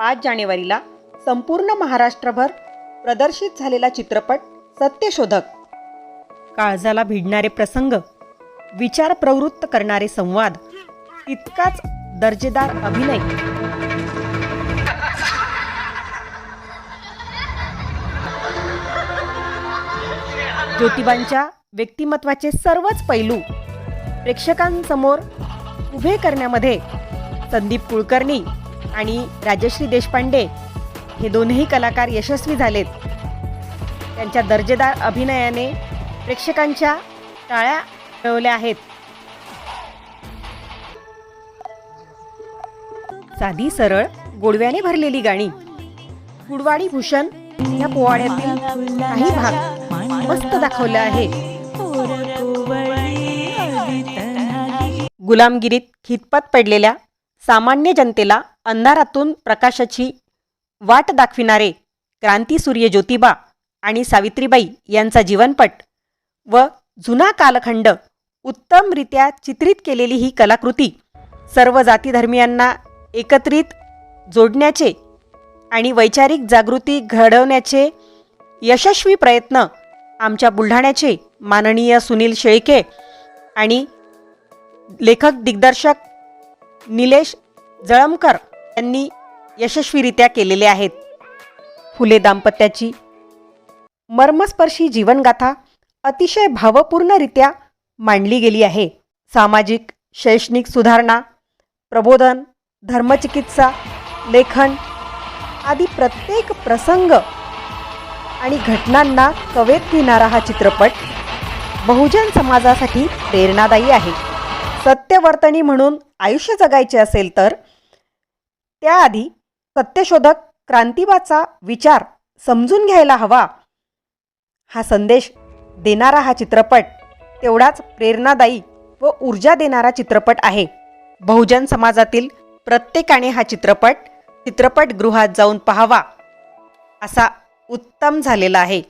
पाच जानेवारीला संपूर्ण महाराष्ट्रभर प्रदर्शित झालेला चित्रपट सत्यशोधक. काळजाला भिडणारे प्रसंग विचार प्रवृत्त करणारे संवाद तितकाच दर्जेदार अभिनय. ज्योतिबांच्या व्यक्तिमत्वाचे सर्वच पैलू प्रेक्षकांसमोर उभे करण्यामध्ये संदीप कुलकर्णी आणि राजश्री देशपांडे हे दोन्ही कलाकार यशस्वी झालेत. त्यांच्या दर्जेदार अभिनयाने प्रेक्षकांच्या टाळ्या मिळवल्या आहेत. साधी सरळ गोडव्याने भरलेली गाणी. गुडवाडी भूषण या पोवाड्यातील काही भाग मस्त दाखवले आहे. गुलामगिरीत खितपत पडलेल्या सामान्य जनतेला अंधारातून प्रकाशाची वाट दाखविणारे क्रांतीसूर्य ज्योतिबा आणि सावित्रीबाई यांचा जीवनपट व जुना कालखंड उत्तमरित्या चित्रित केलेली ही कलाकृती सर्व जातीधर्मियांना एकत्रित जोडण्याचे आणि वैचारिक जागृती घडवण्याचे यशस्वी प्रयत्न आमच्या बुलढाण्याचे माननीय सुनील शेळके आणि लेखक दिग्दर्शक निलेश जळमकर त्यांनी यशस्वीरित्या केलेले आहेत. फुले दाम्पत्याची मर्मस्पर्शी जीवनगाथा अतिशय भावपूर्णरित्या मांडली गेली आहे. सामाजिक शैक्षणिक सुधारणा प्रबोधन धर्मचिकित्सा लेखन आदी प्रत्येक प्रसंग आणि घटनांना कवेत घेणारा हा चित्रपट बहुजन समाजासाठी प्रेरणादायी आहे. सत्यवर्तनी म्हणून आयुष्य जगायचे असेल तर त्याआधी सत्यशोधक क्रांतिबाचा विचार समजून घ्यायला हवा. हा संदेश देणारा हा चित्रपट तेवढाच प्रेरणादायी व ऊर्जा देणारा चित्रपट आहे. बहुजन समाजातील प्रत्येकाने हा चित्रपट चित्रपटगृहात जाऊन पाहावा असा उत्तम झालेला आहे.